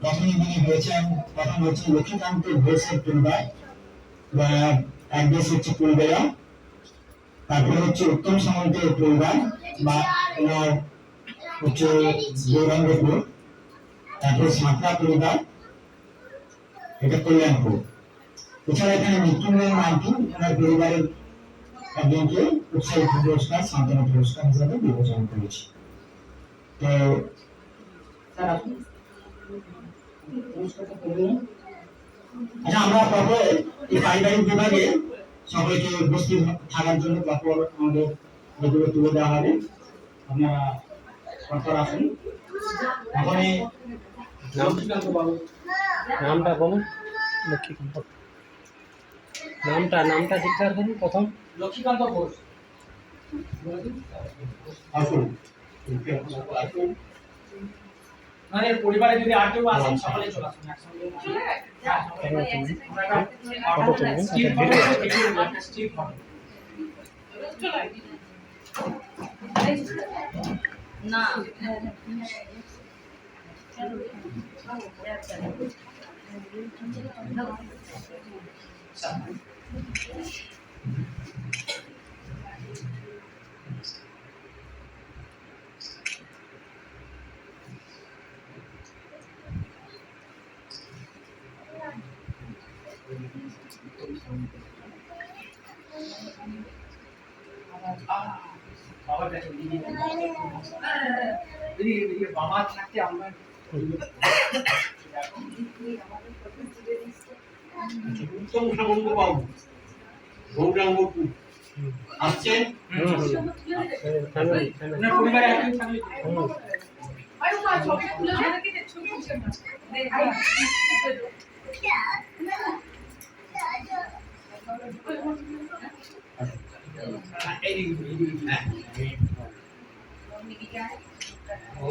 প্রথমে যিনি হয়েছেন, প্রথম হচ্ছে লক্ষ্মীকান্ত ঘোষের পরিবার বা অ্যাড্রেস হচ্ছে কুলবেড়া তারপরে হচ্ছে উত্তম সামন্তের পরিবার বা ওনার হচ্ছে গৌরাঙ্গপুর। তারপরে সাঁতরা পরিবার, এটা কল্যাণপুর। এছাড়া এখানে মৃত্যুঞ্জয় মার্টিন ওনার পরিবারের একজনকে উৎসাহিত পুরস্কার, সান্ত্বনা পুরস্কার হিসাবে বিবেচনা করেছি। তো স্যার, আপনি। আচ্ছা আমরা তারপরে এই পারিবারিক বিভাগে সকলকে উপস্থিত থাকার জন্য তারপর আমাদের এগুলো তুলে দেওয়া হবে। আপনারা তারপর আসুন। এখন এই নামটা বলুন। লক্ষ্মীকান্ত। নামটা নামটা জিজ্ঞাসা করুন প্রথম। লক্ষ্মীকান্ত ঘোষ। আসুন। আসুন। মানে পরিবারে যদি আর কেউ আসেন সকালে চলে আসুন। হ্যাঁ, ফটো বাবা থাকতে আমরা দিদি, এই দিদি, হ্যাঁ। ভালো করে ভালো করে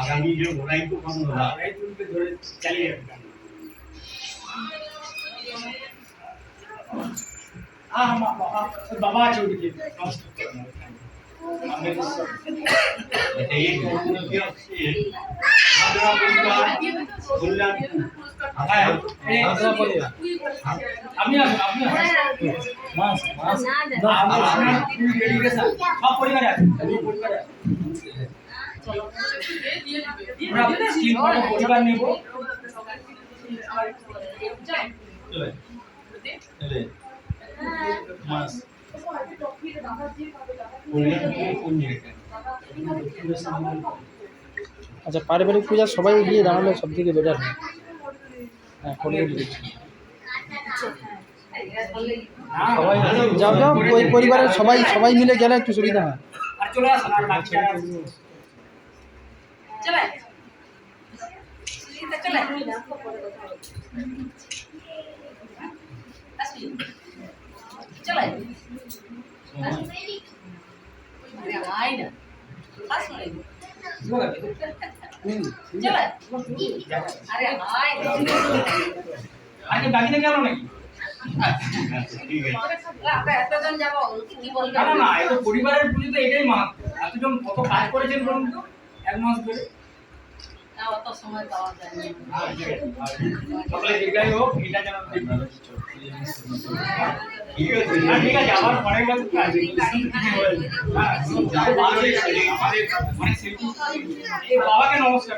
আগামী যে ওরাই তো কম না এই তুলকে ধরে চালিয়ে যাবেন আহ, বাবা আছে আগ্রা পরিবার। আপনি পরিবারে নেব। মাস। আচ্ছা পারিবারিক পূজা সবাই গিয়ে দাঁড়ালে সব থেকে বেটার হয় যাও যাও ওই পরিবারের সবাই সবাই মিলে গেলে একটু সুবিধা হয়। আর চলে আসুন আর বাকি যারা আছে। চলে। চলে। আসবি? চলে। আরে আয় না। আসুন চলে। আরে আয়। আজকে বাকিতে গেল নাকি? না না এটা পরিবারের পুজো তো এটাই মাহাত্ম এতজন কত কাজ করেছেন বলুন তো? এক মাস ধরে। অত সময় পাওয়া যায় না। হোক এটা যেন ঠিক আছে ঠিক আছে আমার অনেক বছর কাজ হ্যাঁ, অনেক শিল্পী বাবাকে নমস্কার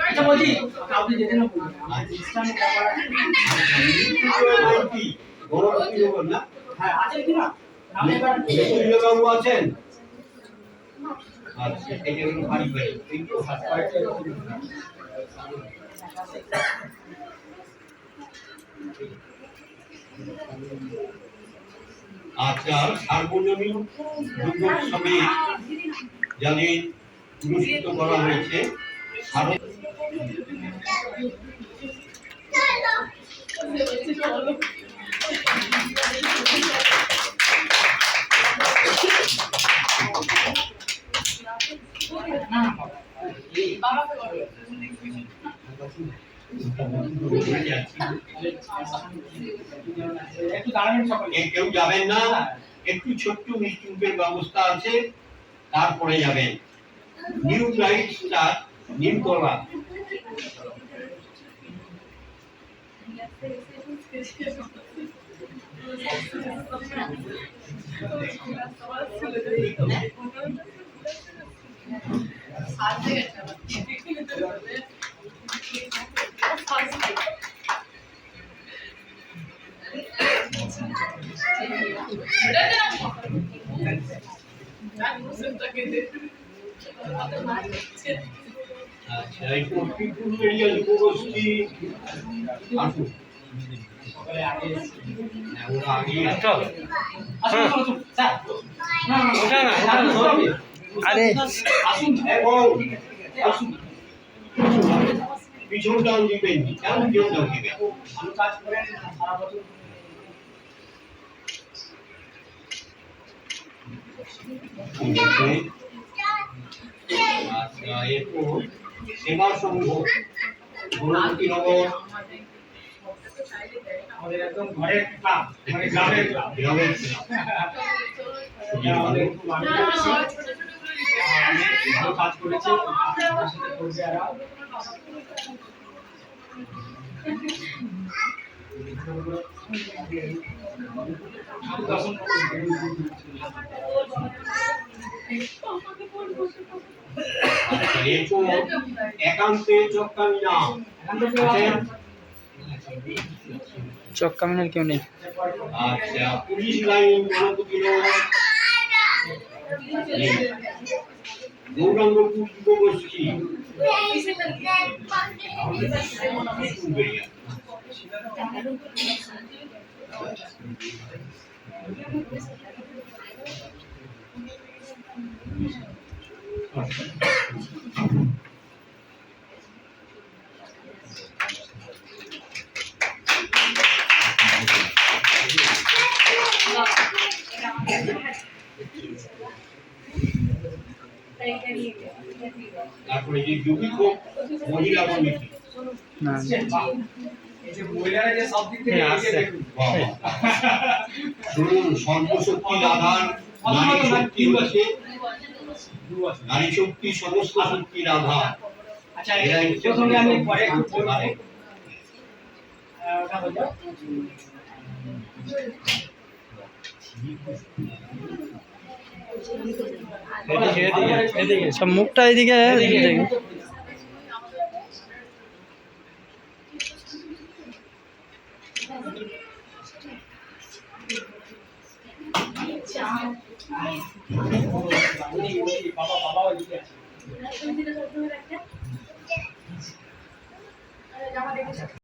আচ্ছা বলছি আপনি যেতে না হ্যাঁ আছেন কি না? নামে এবার সূর্য বাবু আছেন? আচ্ছা এটা হলো পারিবারিক এই আচ্ছা সার্বজনীন দুর্গোৎসবে যাদের পুরস্কৃত করা হয়েছে। কেউ যাবেন না। একটু ছোট্ট মিষ্টি ব্যবস্থা আছে তারপরে যাবেন। নিউ স্টার নিমতলা আচ্ছা এরপর পিপুল এরিয়া যুবগোষ্ঠী আসুন। পিছনটাও দিবেন কেন পিছনটাও দিবেন। ভালো কাজ করেন সারা বছর। আচ্ছা এরপর সেবা সংঘ গোলমতিনগর আমাদের একদম ঘরের ক্লাব মানে গ্রামের ক্লাব। গ্রামের ক্লাব। কাজ করেছে একান্তে চক্কানি নাম আছেন? চক কামিনের কেউ নেই আচ্ছা পুলিশ। গৌরাঙ্গপুর যুবগোষ্ঠী তারপরে যে যুবিক মহিলা কমিটি হ্যাঁ। শুনুন সর্বশক্তি আধার নারী শক্তি হচ্ছে। নারী শক্তি সমস্ত শক্তির আধার প্রথমে আমি পরে একটু করতে পারে। বলব। আহ,